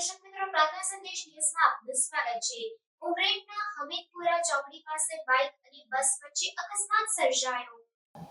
દર્શક મિત્રો પ્રાર્થના સંદેશ ન્યૂઝમાં આપનું સ્વાગત છે. ઉમરેઠના હમીદપુરા ચોકડી પાસે બાઇક અને બસ વચ્ચે અકસ્માત સર્જાયો.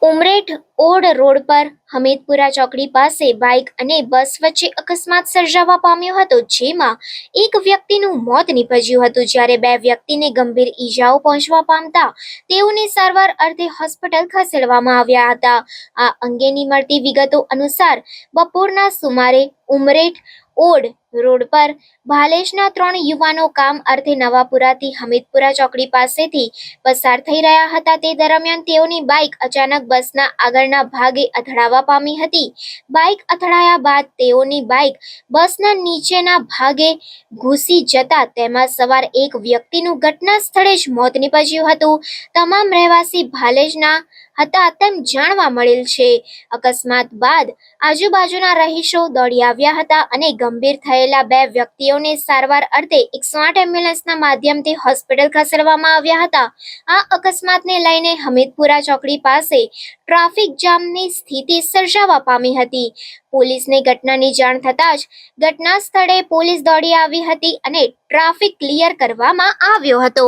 ઉમરેઠ ઓડ રોડ પર હમીદપુરા ચોકડી પાસે બાઇક અને બસ વચ્ચે અકસ્માત સર્જાવા પામ્યો હતો, જેમાં એક વ્યક્તિનું મોત નીપજ્યું હતું. જ્યારે બે વ્યક્તિને ગંભીર ઈજાઓ પહોંચવા પામતા તેઓને સારવાર અર્થે હોસ્પિટલ ખસેડવામાં આવ્યા હતા. આ અંગેની મળતી વિગતો અનુસાર બપોરના સુમારે ઉમરેઠ ઓડ રોડ પર ભાલેશના ત્રણ યુવાનો કામ અર્થે નવાપુરાથી હમીદપુરા ચોકડી પાસેથી પસાર થઈ રહ્યા હતા. તે દરમિયાન તેઓની બાઇક અચાનક બસના આગળના ભાગે અથડાવા પામી હતી. બાઇક અથડાયા બાદ તેઓની બાઇક બસના નીચેના ભાગે ઘૂસી જતા તેમાં સવાર એક વ્યક્તિનું ઘટના સ્થળે જ મોત નીપજ્યું હતું. તમામ રહેવાસી ભાલેજના હતા તેમ જાણવા મળેલ છે. અકસ્માત બાદ આજુબાજુના રહીશો દોડી આવ્યા હતા અને ગંભીર થયેલા બે વ્યક્તિઓને સારવાર અર્થે એકસો આઠ એમ્બ્યુલન્સના માધ્યમથી હોસ્પિટલ ખસેડવામાં આવ્યા હતા. આ અકસ્માતને લઈને હમીદપુરા ચોકડી પાસે ટ્રાફિક જામની સ્થિતિ સર્જાવા પામી હતી. પોલીસને ઘટનાની જાણ થતાં જ ઘટના સ્થળે પોલીસ દોડી આવી હતી અને ટ્રાફિક ક્લિયર કરવામાં આવ્યો હતો.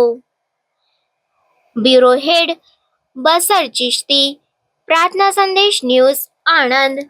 Bureau head Basar Chishti. Prarthana Sandesh news Anand.